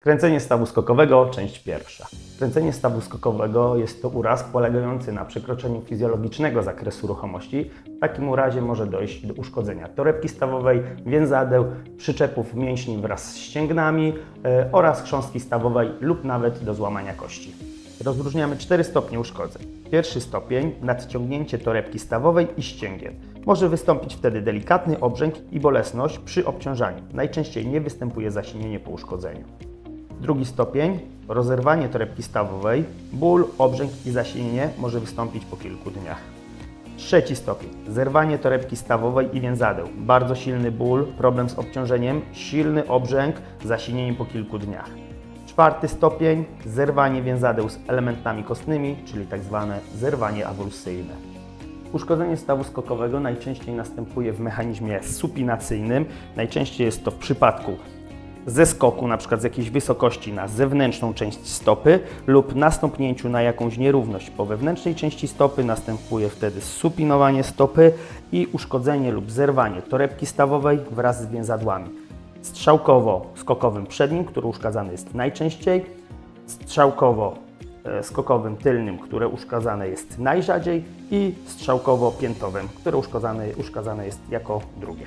Kręcenie stawu skokowego, część pierwsza. Kręcenie stawu skokowego jest to uraz polegający na przekroczeniu fizjologicznego zakresu ruchomości. W takim urazie może dojść do uszkodzenia torebki stawowej, więzadeł, przyczepów mięśni wraz z ścięgnami e, oraz chrząstki stawowej lub nawet do złamania kości. Rozróżniamy cztery stopnie uszkodzeń. Pierwszy stopień nadciągnięcie torebki stawowej i ścięgien. Może wystąpić wtedy delikatny obrzęk i bolesność przy obciążaniu. Najczęściej nie występuje zasinienie po uszkodzeniu. Drugi stopień rozerwanie torebki stawowej, ból, obrzęk i zasinienie może wystąpić po kilku dniach. Trzeci stopień zerwanie torebki stawowej i więzadeł. Bardzo silny ból, problem z obciążeniem, silny obrzęk, zasinienie po kilku dniach. Czwarty stopień zerwanie więzadeł z elementami kostnymi, czyli tak zwane zerwanie awulsyjne. Uszkodzenie stawu skokowego najczęściej następuje w mechanizmie supinacyjnym. Najczęściej jest to w przypadku ze skoku, na przykład z jakiejś wysokości na zewnętrzną część stopy lub nastąpnięciu na jakąś nierówność po wewnętrznej części stopy, następuje wtedy supinowanie stopy i uszkodzenie lub zerwanie torebki stawowej wraz z więzadłami. Strzałkowo-skokowym przednim, który uszkadzany jest najczęściej, strzałkowo-skokowym tylnym, które uszkadzane jest najrzadziej i strzałkowo-piętowym, które uszkadzane, uszkadzane jest jako drugie.